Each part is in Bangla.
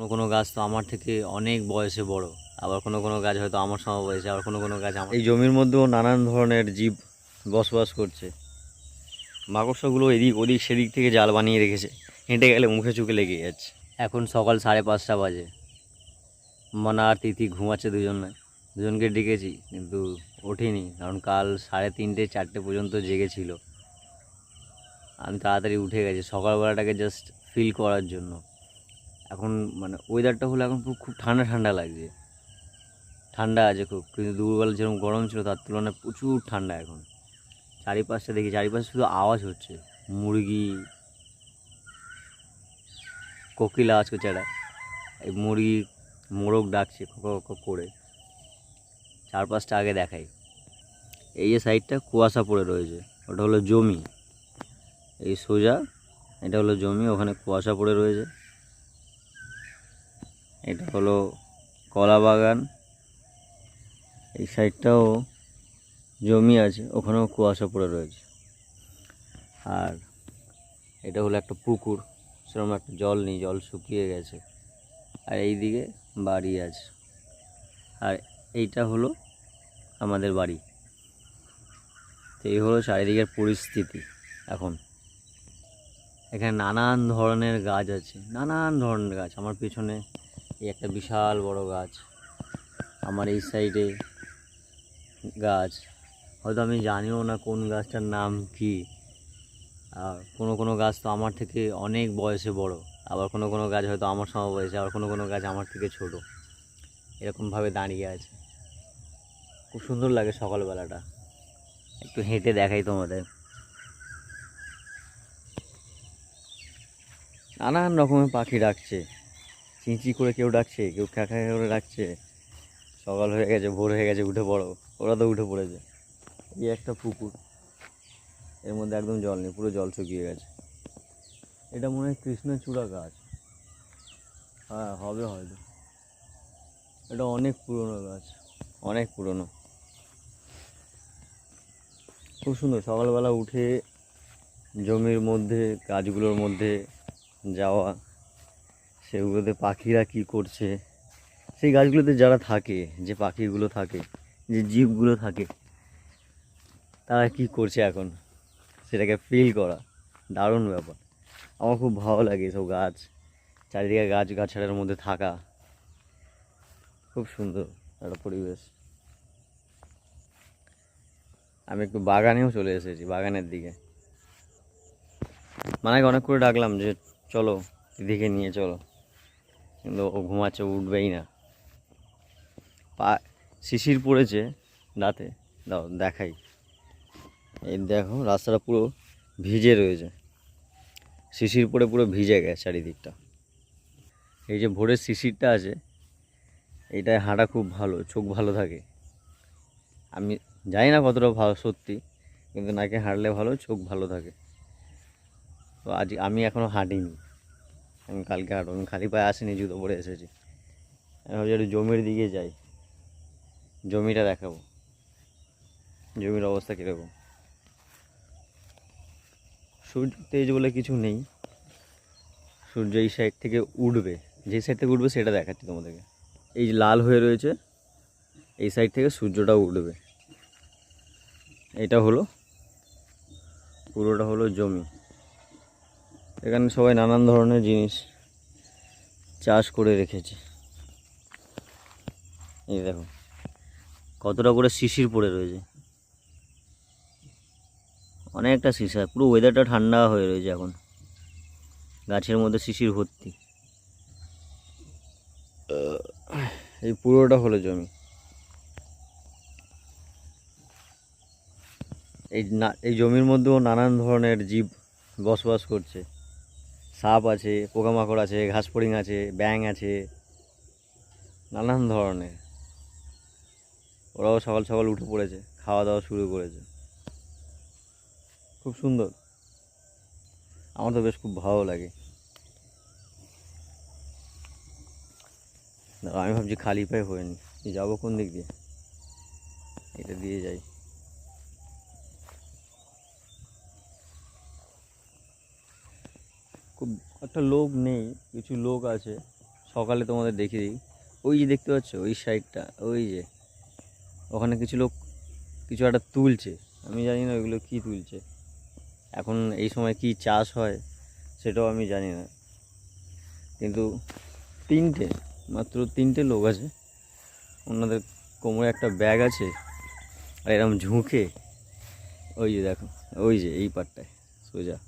কোনো কোনো গাছ তো আমার থেকে অনেক বয়সে বড়। আবার কোনো কোনো গাছ হয়তো আমার সম বয়সে আবার কোনো কোনো গাছ আমার এই জমির মধ্যেও নানান ধরনের জীব বসবাস করছে। মাকড়সাগুলো এদিক ওদিক সেদিক থেকে জাল বানিয়ে রেখেছে। হেঁটে গেলে মুখে চুকে লেগে যাচ্ছে। এখন সকাল সাড়ে পাঁচটা বাজে। মনা আর তিথি ঘুমাচ্ছে দুজনে। দুজনকে ডেকেছি কিন্তু ওঠেনি কারণ কাল সাড়ে তিনটে চারটে পর্যন্ত জেগেছিল আমি তাড়াতাড়ি উঠে গেছি সকালবেলাটাকে জাস্ট ফিল করার জন্য। এখন মানে ওয়েদারটা হলো এখন খুব ঠান্ডা ঠান্ডা লাগছে। ঠান্ডা আছে খুব, কিন্তু দুপুরবেলা যেরকম গরম ছিল তার তুলনায় প্রচুর ঠান্ডা এখন। চারিপাশটা দেখি, চারিপাশে শুধু আওয়াজ হচ্ছে, মুরগি, কোকিল আওয়াজ করছে একটা এই মুরগি, মোরগ ডাকছে কক করে। চারপাশটা আগে দেখাই। এই যে সাইডটা কুয়াশা পড়ে রয়েছে, ওটা হলো জমি। এই সোজা, এটা হলো জমি, ওখানে কুয়াশা পড়ে রয়েছে। এটা হলো কলা বাগান। এই সাইডটাও জমি আছে, ওখানেও কুয়াশা পড়ে রয়েছে। আর এটা হলো একটা পুকুর, সেরকম একটা জল নেই, জল শুকিয়ে গেছে। আর এই দিকে বাড়ি আছে। আর এইটা হলো আমাদের বাড়ি। তো এই হলো চারিদিকের পরিস্থিতি এখন। এখানে নানান ধরনের গাছ আছে, নানান ধরনের গাছ। আমার পেছনে এই একটা বিশাল বড় গাছ আমার এই সাইডে গাছ। হয়তো আমি জানিও না কোন গাছটার নাম কি। আর কোনো কোনো গাছ তো আমার থেকে অনেক বয়সে বড়। আবার কোনো কোনো গাছ হয়তো আমার সম বয়সে আবার কোনো কোনো গাছ আমার থেকে ছোট। এরকমভাবে দাঁড়িয়ে আছে। খুব সুন্দর লাগে সকালবেলাটা। একটু হেঁটে দেখাই তোমাদের। নানান রকমের পাখি ডাকছে। চিঁচি করে কেউ ডাকছে, কেউ খ্যাখা করে ডাকছে। সকাল হয়ে গেছে, ভোর হয়ে গেছে, উঠে পড়ো। ওরা তো উঠে পড়েছে। এই একটা পুকুর। এর মধ্যে একদম জল নেই, পুরো জল শুকিয়ে গেছে। এটা মনে হয় কৃষ্ণচূড়া গাছ। হ্যাঁ হবে হয়তো। এটা অনেক পুরনো গাছ। অনেক পুরনো। খুব সুন্দর। সকালবেলা উঠে জমির মধ্যে, গাছগুলোর মধ্যে যাওয়া। সেগুলোতে পাখিরা কি করছে? সেই গাছগুলোতে যারা থাকে, যে পাখিগুলো থাকে, যে জীবগুলো থাকে, তারা কি করছে এখন? সেটাকে ফিল করা দারুণ ব্যাপার। আমার খুব ভালো লাগে এসব গাছ। চারিদিকে গাছ গাছাড়ার মধ্যে থাকা। খুব সুন্দর একটা পরিবেশ। আমি একটু বাগানেও চলে এসেছি, বাগানের দিকে। মানে অনেক করে ডাকলাম যে, চলো দিকে নিয়ে চলো। কিন্তু ও ঘুমাচ্ছে, উঠবেই না। পা, শিশির পড়েছে দাঁতে। দাও, দেখাই। এই দেখো, রাস্তাটা পুরো ভিজে রয়েছে। শিশির পড়ে পুরো ভিজে গেছে চারিদিকটা। এই যে ভোরের শিশিরটা আছে, এইটায় হাঁটা খুব ভালো, চোখ ভালো থাকে। আমি জানি না কতটা ভালো সত্যি, কিন্তু নাকি হাঁটলে ভালো, চোখ ভালো থাকে। তো আজ আমি এখনও হাঁটিনি। আমি কালকে হাঁটবো, আমি খালি পায়ে আসিনি, জুতো পরে এসেছি। ভাবছি একটু জমির দিকে যাই। জমিটা দেখাবো। জমির অবস্থা কীরকম? সূর্য তেজ বলে কিছু নেই। সূর্য এই সাইড থেকে উঠবে। যে সাইড থেকে উঠবে সেটা দেখাচ্ছি তোমাদেরকে। এই যে লাল হয়ে রয়েছে, এই সাইড থেকে সূর্যটা উঠবে। এটা হলো, পুরোটা হলো জমি। এখানে সবাই নানান ধরনের জিনিস চাষ করে রেখেছে। এই দেখো, কতটা করে শিশির পড়ে রয়েছে। অনেকটা শিশির, পুরো ওয়েদারটা ঠান্ডা হয়ে রয়েছে এখন। গাছের মধ্যে শিশির ভর্তি। এই পুরোটা হলো জমি। এই না, এই জমির মধ্যেও নানান ধরনের জীব বসবাস করছে। সাপ আছে, পোকামাকড় আছে, ঘাস ফড়িং আছে ব্যাং আছে, নানান ধরনের। ওরাও সকাল সকাল উঠে পড়েছে, খাওয়া দাওয়া শুরু করেছে। খুব সুন্দর। আমার তো বেশ খুব ভালো লাগে। আমি ভাবছি খালি পায়ে হয়নি যাব কোন দিক দিয়ে? এটা দিয়ে যাই। খুব একটা লোক নেই, কিছু লোক আছে, সকালে তোমাদের দেখিয়ে দিই। ওই যে দেখতে পাচ্ছ, ওই সাইডটা, ওই যে। ওখানে কিছু লোক, কিছু একটা তুলছে। আমি জানি না ওইগুলো কী তুলছে। এখন এই সময় কি চাষ হয়, সেটাও আমি জানি না। কিন্তু তিনটে, মাত্র তিনটে লোক আছে। ওনাদের কোমরে একটা ব্যাগ আছে, আর এরকম ঝুঁকে। ওই যে দেখো, ওই যে এই পাটটায়। সোজা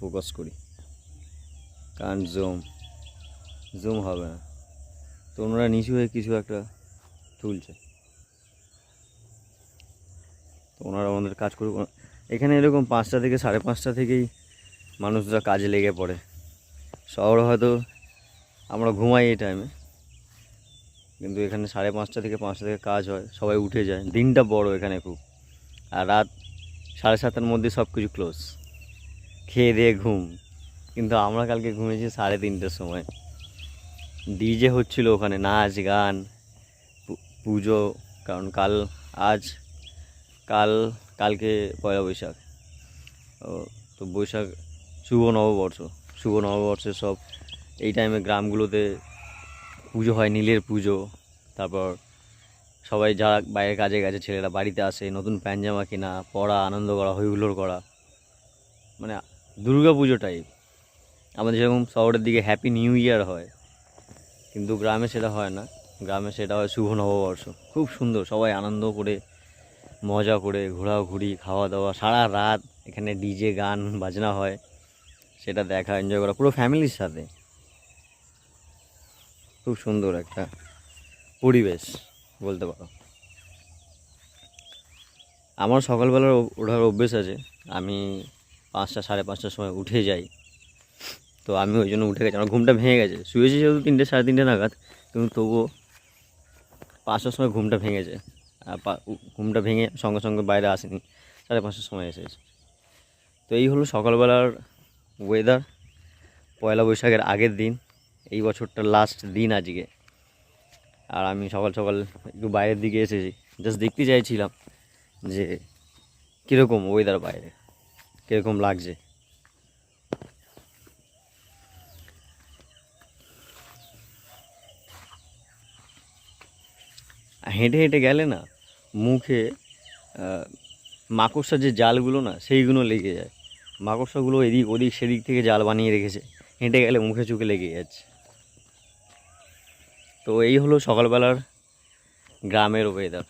ফোকাস করি। কারণ জুম জুম হবে না। তো ওনারা নিচু হয়ে কিছু একটা তুলছে। তো ওনারা আমাদের কাজ করুক এখানে এরকম পাঁচটা থেকে সাড়ে পাঁচটা থেকেই মানুষরা কাজে লেগে পড়ে। শহরে হয়তো আমরা ঘুমাই এই টাইমে কিন্তু এখানে সাড়ে পাঁচটা থেকে পাঁচটা থেকে কাজ হয়, সবাই উঠে যায়। দিনটা বড় এখানে খুব। আর রাত সাড়ে সাতটার মধ্যে সব কিছু ক্লোজ খেয়ে দিয়ে ঘুম। কিন্তু আমরা কালকে ঘুমিয়েছি সাড়ে তিনটের সময়। ডিজে হচ্ছিল ওখানে, নাচ, গান পুজো, কারণ কাল, আজ, কাল, কালকে পয়লা বৈশাখ। তো বৈশাখ, শুভ নববর্ষ, শুভ নববর্ষে সব এই টাইমে গ্রামগুলোতে পুজো হয়, নীলের পুজো, তারপর সবাই যারা বাইরে কাজে গেছে, ছেলেরা বাড়িতে আসে, নতুন প্যান্ট জামা কেনা, পড়া, আনন্দ করা হই হুল্লোড় করা। মানে দুর্গা পুজো টাইপ আমাদের যেরকম শহরের দিকে হ্যাপি নিউ ইয়ার হয়, কিন্তু গ্রামে সেটা হয় না। গ্রামে সেটা হয় শুভ নববর্ষ। খুব সুন্দর, সবাই আনন্দ করে, মজা করে, ঘোরাঘুরি খাওয়া দাওয়া সারা রাত এখানে ডিজে গান, বাজনা হয়, সেটা দেখা এনজয় করা, পুরো ফ্যামিলির সাথে। খুব সুন্দর একটা পরিবেশ, বলতে পারো। আমার সকালবেলার ওঠার অভ্যেস আছে, আমি পাঁচটা, সাড়ে পাঁচটার সময় উঠে যাই। তো আমি ওই জন্য উঠে গেছি। আমার ঘুমটা ভেঙে গেছে। শুয়েছি যেহেতু তিনটে, সাড়ে তিনটে নাগাদ, কিন্তু তবুও পাঁচটার সময় ঘুমটা ভেঙেছে। আর ঘুমটা ভেঙে সঙ্গে সঙ্গে বাইরে আসেনি। সাড়ে পাঁচটার সময় এসেছে তো এই হলো সকালবেলার ওয়েদার পয়লা বৈশাখের আগের দিন। এই বছরটার লাস্ট দিন আজকে। আর আমি সকাল সকাল একটু বাইরের দিকে এসেছি। জাস্ট দেখতে চাইছিলাম যে কীরকম ওয়েদার বাইরে। কীরকম লাগছে। হেঁটে হেঁটে গেলে না মুখে মাকড়সার যে জালগুলো না, সেইগুলো লেগে যায়। মাকড়সাগুলো এদিক ওদিক সেদিক থেকে জাল বানিয়ে রেখেছে। হেঁটে গেলে মুখে চুকে লেগে যাচ্ছে। তো এই হলো সকালবেলার গ্রামের ওয়েদার